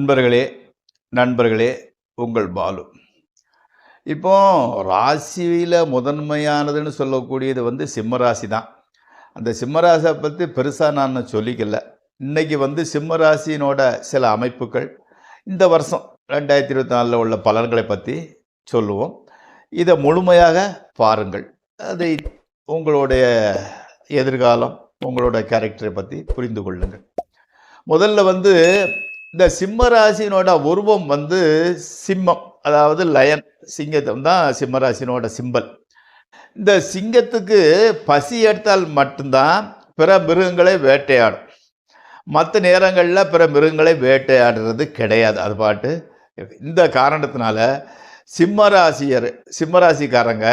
அன்பர்களே நண்பர்களே உங்கள் பாலு. இப்போ ராசியில் முதன்மையானதுன்னு சொல்லக்கூடியது வந்து சிம்மராசி தான். அந்த சிம்மராசியை பற்றி பெருசாக நான் சொல்லிக்கல. இன்றைக்கி வந்து சிம்மராசியினோட சில அமைப்புகள் இந்த வருஷம் ரெண்டாயிரத்தி இருபத்தி நாலில் உள்ள பலன்களை பற்றி சொல்லுவோம். இதை முழுமையாக பாருங்கள். அதை உங்களுடைய எதிர்காலம் உங்களோட கேரக்டரை பற்றி புரிந்து கொள்ளுங்கள். முதல்ல வந்து இந்த சிம்மராசியனோட உருவம் வந்து சிம்மம் அதாவது லயன். சிங்கத்தம் தான் சிம்மராசினோட சிம்பல். இந்த சிங்கத்துக்கு பசி எடுத்தால் மட்டும்தான் பிற மிருகங்களை வேட்டையாடும். மற்ற நேரங்களில் பிற மிருகங்களை வேட்டையாடுறது கிடையாது. அது பாட்டு. இந்த காரணத்தினால சிம்மராசியர் சிம்மராசிக்காரங்க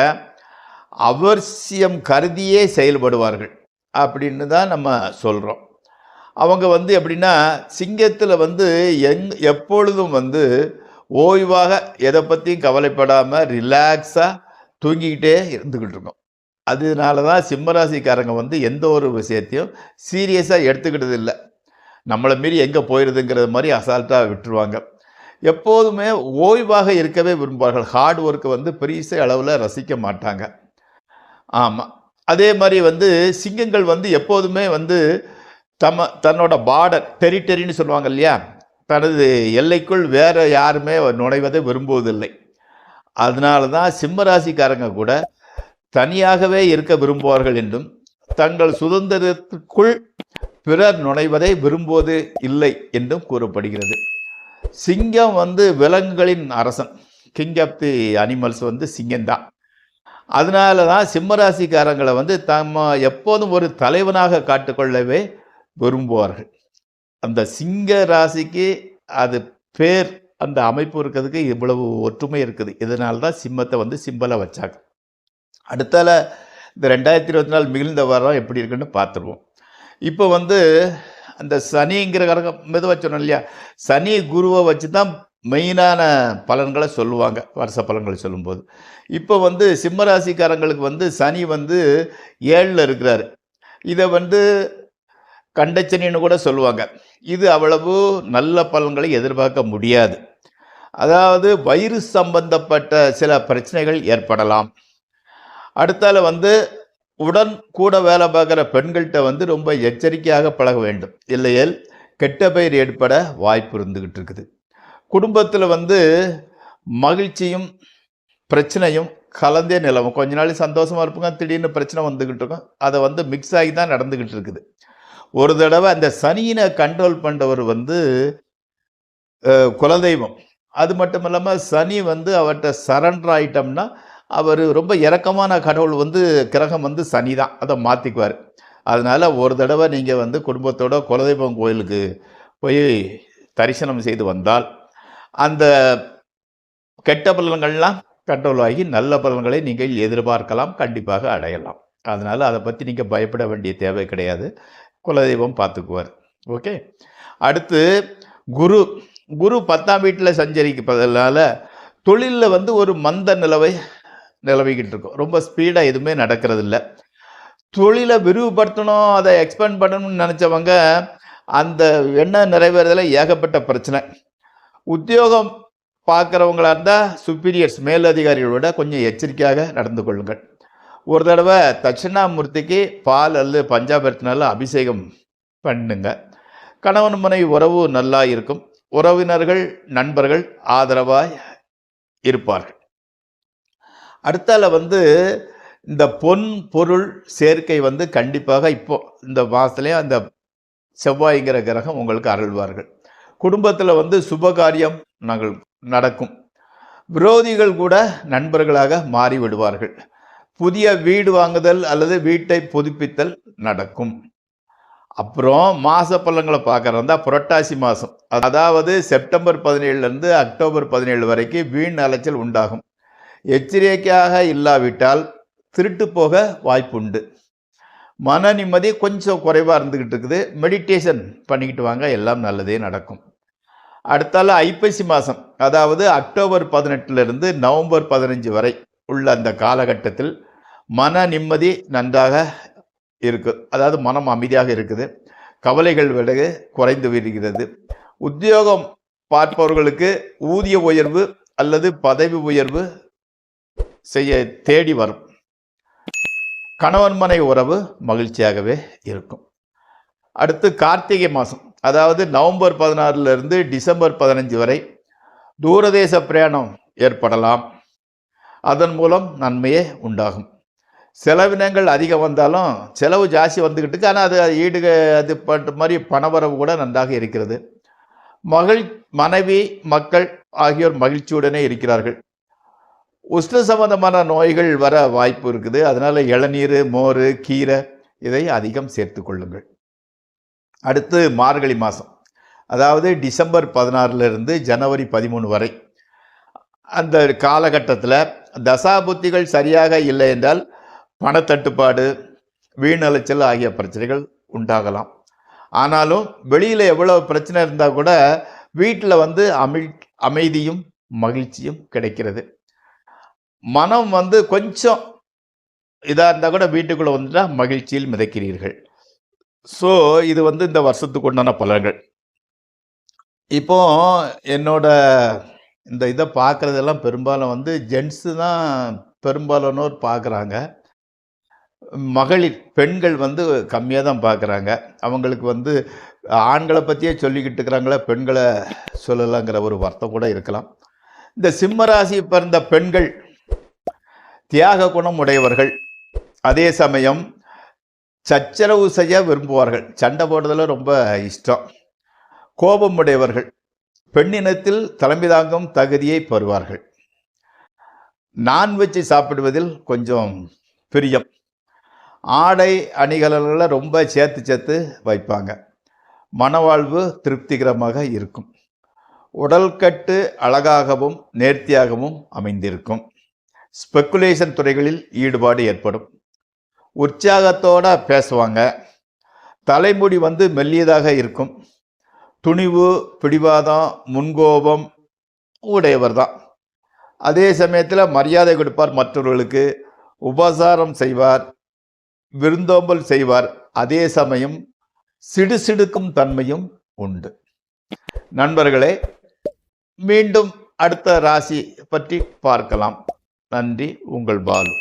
அவசியம் கருதியே செயல்படுவார்கள். அப்படின்னு தான் நம்ம சொல்கிறோம் அவங்க வந்து எப்படின்னா சிங்கத்தில் வந்து எங் எப்பொழுதும் வந்து ஓய்வாக எதை பற்றியும் கவலைப்படாமல் ரிலாக்ஸாக தூங்கிக்கிட்டே இருந்துக்கிட்டு இருக்கோம் அதனால தான் சிம்மராசிக்காரங்க வந்து எந்த ஒரு விஷயத்தையும் சீரியஸாக எடுத்துக்கிட்டது இல்லை. நம்மளை மீறி எங்கே போயிடுதுங்கிறது மாதிரி அசால்ட்டாக விட்டுருவாங்க. எப்போதுமே ஓய்வாக இருக்கவே விரும்புவார்கள். ஹார்ட் ஒர்க்கை வந்து பெரிய அளவில் ரசிக்க மாட்டாங்க. ஆமாம் அதே மாதிரி வந்து சிங்கங்கள் வந்து எப்போதுமே வந்து தம தன்னோட பார்டர் டெரிட்டரின்னு சொல்லுவாங்க இல்லையா? தனது எல்லைக்குள் வேறு யாருமே நுழைவதை விரும்புவதில்லை. அதனால தான் சிம்மராசிக்காரங்க கூட தனியாகவே இருக்க விரும்புவார்கள் என்றும் தங்கள் சுதந்திரத்துக்குள் பிறர் நுழைவதை விரும்புவது இல்லை என்றும் கூறப்படுகிறது. சிங்கம் வந்து விலங்குகளின் அரசன். கிங் ஆஃப் தி அனிமல்ஸ் வந்து சிங்கம்தான். அதனால தான் சிம்மராசிக்காரங்களை வந்து தம்ம எப்போதும் ஒரு தலைவனாக காட்டுக்கொள்ளவே விரும்புவார்கள். அந்த சிங்க ராசிக்கு அது பேர் அந்த அமைப்பு இருக்கிறதுக்கு இவ்வளவு ஒற்றுமை இருக்குது. இதனால தான் சிம்மத்தை வந்து சிம்பலாக வச்சாங்க. அடுத்தால இந்த ரெண்டாயிரத்தி இருபத்தி நாலு மிகுந்த வாரம் எப்படி இருக்குன்னு பார்த்துருவோம். இப்போ வந்து அந்த சனிங்கிற கரகம் மெதுவாக சொன்னோம் இல்லையா? சனி குருவை வச்சு தான் மெயினான பலன்களை சொல்லுவாங்க. வருஷ பலன்களை சொல்லும்போது. இப்போ வந்து சிம்மராசிக்காரங்களுக்கு வந்து சனி வந்து ஏழில் இருக்கிறாரு. இதை வந்து கண்டச்சனின்னு கூட சொல்லுவாங்க. இது அவ்வளவு நல்ல பலன்களை எதிர்பார்க்க முடியாது. அதாவது வயிறு சம்பந்தப்பட்ட சில பிரச்சனைகள் ஏற்படலாம். அடுத்தால வந்து உடன் கூட வேலை பார்க்குற பெண்கள்கிட்ட வந்து ரொம்ப எச்சரிக்கையாக பழக வேண்டும். இல்லையேல் கெட்ட பெயர் ஏற்பட வாய்ப்பு இருந்துக்கிட்டு இருக்குது. குடும்பத்தில் வந்து மகிழ்ச்சியும் பிரச்சனையும் கலந்தே நிலவும். கொஞ்ச நாள் சந்தோஷமாக இருப்பாங்க. திடீர்னு பிரச்சனை வந்துக்கிட்டு இருக்கும். அதை வந்து மிக்ஸ் ஆகி தான் நடந்துக்கிட்டு இருக்குது. ஒரு தடவை அந்த சனியினை கண்ட்ரோல் பண்ணுறவர் வந்து குலதெய்வம். அது மட்டும் இல்லாமல் சனி வந்து அவர்கிட்ட சரண்டர் ஆயிட்டம்னா அவர் ரொம்ப இறக்கமான கடவுள் வந்து கிரகம் வந்து சனி தான். அதை மாற்றிக்குவார் அதனால் ஒரு தடவை நீங்கள் வந்து குடும்பத்தோட குலதெய்வம் கோயிலுக்கு போய் தரிசனம் செய்து வந்தால் அந்த கெட்ட பலன்கள்லாம் கண்ட்ரோல் ஆகி நல்ல பலன்களை நீங்கள் எதிர்பார்க்கலாம் கண்டிப்பாக அடையலாம். அதனால் அதை பற்றி நீங்கள் பயப்பட வேண்டிய தேவை கிடையாது. குலதெய்வம் பார்த்துக்குவார். ஓகே அடுத்து குரு. குரு பத்தாம் வீட்டில் சஞ்சரிப்பதனால தொழிலில் வந்து ஒரு மந்த நிலவை நிலவிக்கிட்டு இருக்கும். ரொம்ப ஸ்பீடாக எதுவுமே நடக்கிறதில்ல. தொழிலை விரிவுபடுத்தணும் அதை எக்ஸ்பேண்ட் பண்ணணும்னு நினச்சவங்க அந்த எண்ணம் நிறைவேறதில் ஏகப்பட்ட பிரச்சனை. உத்தியோகம் பார்க்குறவங்களா இருந்தால் சுப்பீரியர்ஸ் மேலதிகாரிகளோட கொஞ்சம் எச்சரிக்கையாக நடந்து கொள்ளுங்கள். ஒரு தடவை தட்சிணாமூர்த்திக்கு பால் அல்லது பஞ்சாபரத்தினால அபிஷேகம் பண்ணுங்க. கணவன் மனை உறவு நல்லா இருக்கும். உறவினர்கள் நண்பர்கள் ஆதரவாய் இருப்பார்கள். அடுத்தால வந்து இந்த பொன் பொருள் சேர்க்கை வந்து கண்டிப்பாக இப்போ இந்த மாதத்துலேயே அந்த செவ்வாய்ங்கிற கிரகம் உங்களுக்கு அருள்வார்கள். குடும்பத்தில் வந்து சுபகாரியம் நாங்கள் நடக்கும். விரோதிகள் கூட நண்பர்களாக மாறி விடுவார்கள். புதிய வீடு வாங்குதல் அல்லது வீட்டை புதுப்பித்தல் நடக்கும். அப்புறம் மாத பலன்களை பார்க்குறதா புரட்டாசி மாதம் அதாவது செப்டம்பர் பதினேழுலேருந்து அக்டோபர் பதினேழு வரைக்கும் வீண் அலைச்சல் உண்டாகும். எச்சரிக்கையாக இல்லாவிட்டால் திருட்டு போக வாய்ப்புண்டு. மன நிம்மதி கொஞ்சம் குறைவாக இருந்துக்கிட்டு இருக்குது. மெடிடேஷன் பண்ணிக்கிட்டு வாங்க எல்லாம் நல்லதே நடக்கும். அடுத்தால ஐப்பசி மாதம் அதாவது அக்டோபர் பதினெட்டுலேருந்து நவம்பர் பதினஞ்சு வரை உள்ள அந்த காலகட்டத்தில் மன நிம்மதி நன்றாக இருக்கு. அதாவது மனம் அமைதியாக இருக்குது. கவலைகள் விலகு குறைந்து வருகிறது உத்தியோகம் பார்ப்பவர்களுக்கு ஊதிய உயர்வு அல்லது பதவி உயர்வு செய்ய தேடி வரும். கணவன் மனை உறவு மகிழ்ச்சியாகவே இருக்கும். அடுத்து கார்த்திகை மாதம் அதாவது நவம்பர் பதினாறுலேருந்து டிசம்பர் பதினஞ்சு வரை தூரதேச பிரயாணம் ஏற்படலாம். அதன் மூலம் நன்மையே உண்டாகும். செலவினங்கள் அதிகம் வந்தாலும் செலவு ஜாஸ்தி வந்துக்கிட்டுக்கு ஆனால் அது ஈடு அது பண்ணுற மாதிரி பணவரவு கூட நன்றாக இருக்கிறது. மகள் மனைவி மக்கள் ஆகியோர் மகிழ்ச்சியுடனே இருக்கிறார்கள். உஷ்ண சம்பந்தமான நோய்கள் வர வாய்ப்பு இருக்குது. அதனால் இளநீர் மோர் கீரை இதை அதிகம் சேர்த்து கொள்ளுங்கள். அடுத்து மார்கழி மாதம் அதாவது டிசம்பர் பதினாறுலேருந்து ஜனவரி பதிமூணு வரை. அந்த காலகட்டத்தில் தசாபுத்திகள் சரியாக இல்லை என்றால் பணத்தட்டுப்பாடு வீணலைச்சல் ஆகிய பிரச்சனைகள் உண்டாகலாம். ஆனாலும் வெளியில் எவ்வளோ பிரச்சனை இருந்தால் கூட வீட்டில் வந்து அமை அமைதியும் மகிழ்ச்சியும் கிடைக்கிறது. மனம் வந்து கொஞ்சம் இதாக இருந்தால் கூட வீட்டுக்குள்ளே வந்துட்டால் மகிழ்ச்சியில் மிதக்கிறீர்கள். ஸோ இது வந்து இந்த வருஷத்துக்கு உண்டான பலன்கள். இப்போ என்னோட இந்த இதை பார்க்குறதெல்லாம் பெரும்பாலும் வந்து ஜென்ஸு தான் பெரும்பாலானோர் பார்க்குறாங்க. மகளிர் பெண்கள் வந்து கம்மியாக தான் பார்க்குறாங்க அவங்களுக்கு வந்து ஆண்களை பற்றியே சொல்லிக்கிட்டு இருக்கிறாங்களே பெண்களை சொல்லலாங்கிற ஒரு வருத்தம் கூட இருக்கலாம். இந்த சிம்மராசி பிறந்த பெண்கள் தியாக குணம் உடையவர்கள். அதே சமயம் சச்சரவு செய்ய விரும்புவார்கள். சண்டை போடுறதில் ரொம்ப இஷ்டம். கோபம் உடையவர்கள் பெண்ணினத்தில் தலைமை தாங்கும் தகுதியை பெறுவார்கள். நான்வெஜ் சாப்பிடுவதில் கொஞ்சம் பிரியம். ஆடை அணிகலன்களை ரொம்ப சேர்த்து சேர்த்து வைப்பாங்க. மனவாழ்வு திருப்திகரமாக இருக்கும். உடல்கட்டு அழகாகவும் நேர்த்தியாகவும் அமைந்திருக்கும். ஸ்பெக்குலேஷன் துறைகளில் ஈடுபாடு ஏற்படும். உற்சாகத்தோட பேசுவாங்க. தலைமுடி வந்து மெல்லியதாக இருக்கும். துணிவு பிடிவாதம் முன்கோபம் உடையவர் தான் அதே சமயத்தில் மரியாதை கொடுப்பார் மற்றவர்களுக்கு. உபசாரம் செய்வார். விருந்தோம்பல் செய்வார். அதே சமயம் சிடுசிடுக்கும் தன்மையும் உண்டு. நண்பர்களே மீண்டும் அடுத்த ராசி பற்றி பார்க்கலாம். நன்றி உங்கள் பாலு.